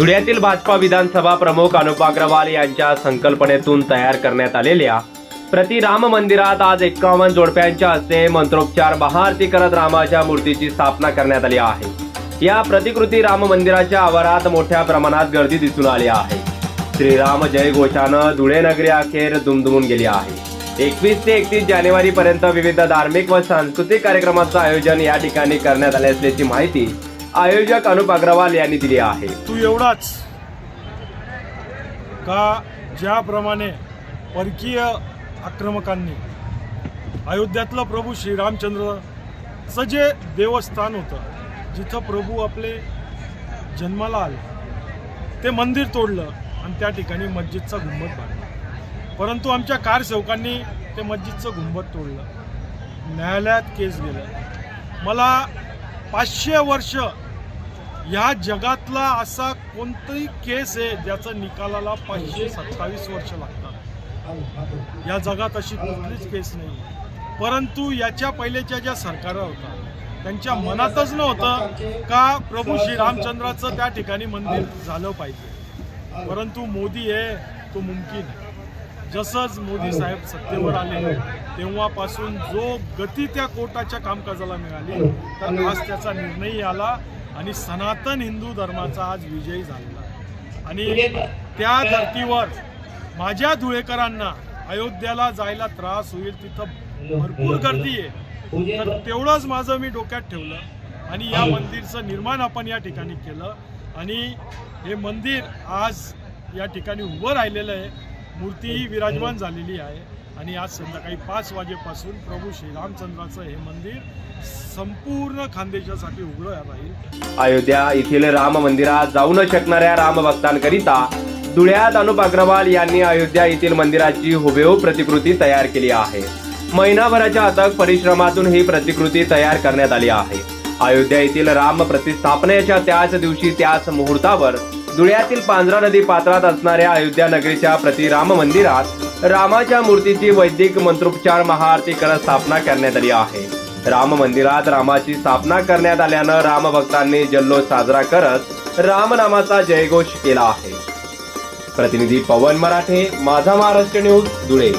धुळ्यातील भाजपा विधानसभा प्रमुख अनुप अग्रवाल यांच्या संकल्पनेतून तयार करण्यात आलेल्या प्रति राम मंदिरात आज एक्कावन्न जोडप्यांच्या हस्ते मंत्रोपचार महाआरती करत रामाच्या मूर्तीची स्थापना करण्यात आली आहे. या प्रतिकृती राम मंदिराच्या आवारात मोठ्या प्रमाणात गर्दी दिसून आली आहे. श्रीराम जय घोषानं धुळे नगरी अखेर दुमदुमून गेली आहे. एकवीस ते एकतीस जानेवारी पर्यंत विविध धार्मिक व सांस्कृतिक कार्यक्रमाचं आयोजन या ठिकाणी करण्यात आले असल्याची माहिती आयोजक अनुप अग्रवाल यांनी दिली आहे. तू एवढाच का ज्याप्रमाणे परकीय आक्रमकांनी अयोध्यातलं प्रभू श्रीरामचंद्रचं जे देवस्थान होतं जिथं प्रभू आपले जन्माला आले ते मंदिर तोडलं आणि त्या ठिकाणी मस्जिदचा घुंबट बांधला. परंतु आमच्या कारसेवकांनी ते मस्जिदचं घुंबट तोडलं. न्यायालयात केस गेलं. मला पाचशे वर्ष या जगातला असा कोणताही केस आहे ज्याचा निकालाला पाचशे सत्तावीस वर्ष लागतात? या जगात अशी कुठलीच केस नाही. परंतु याच्या पहिलेच्या ज्या सरकार होता त्यांच्या मनातच नव्हतं का प्रभू श्रीरामचंद्राचं त्या ठिकाणी मंदिर झालं पाहिजे? परंतु मोदी आहे तो मुमकिन आहे. जसंच मोदी साहेब सत्तेवर आले तेव्हापासून जो गती त्या कोर्टाच्या कामकाजाला मिळाली तर आज त्याचा निर्णय आला आणि सनातन हिंदू धर्माचा आज विजयी झालेला आणि त्या धर्तीवर माझ्या धुळेकरांना अयोध्याला जायला त्रास होईल तिथं भरपूर गर्दी आहे. तर तेवढंच माझं मी डोक्यात ठेवलं आणि या मंदिरचं निर्माण आपण या ठिकाणी केलं. आणि हे मंदिर आज या ठिकाणी उभं राहिलेलं आहे. मूर्तीही विराजमान झालेली आहे. आणि आज संध्याकाळी पाच वाजेपासून प्रभू श्रीरामचंद्राचं हे मंदिर संपूर्ण खानदेशासाठी उघडं राहील अयोध्या येथील राम मंदिरात जाऊ न शकणाऱ्या रामभक्तांकरिता धुळ्यात अनुप अग्रवाल यांनी अयोध्या येथील मंदिराची हुबेहूब प्रतिकृती तयार केली आहे. महिनाभराच्या अथक परिश्रमातून ही प्रतिकृती तयार करण्यात आली आहे. अयोध्या येथील राम प्रतिस्थापनेच्या त्याच दिवशी त्याच मुहूर्तावर धुळ्यातील पांझरा नदी पात्रात असणाऱ्या अयोध्या नगरीच्या प्रतिराम मंदिरात रामाच्या मूर्तीची वैदिक मंत्रोपचार महाआरती करत स्थापना करण्यात आली आहे. राम मंदिरात रामाची स्थापना करण्यात आल्यानं रामभक्तांनी जल्लोष साजरा करत रामनामाचा जयघोष केला आहे. प्रतिनिधी पवन मराठे माझा महाराष्ट्र न्यूज धुळे.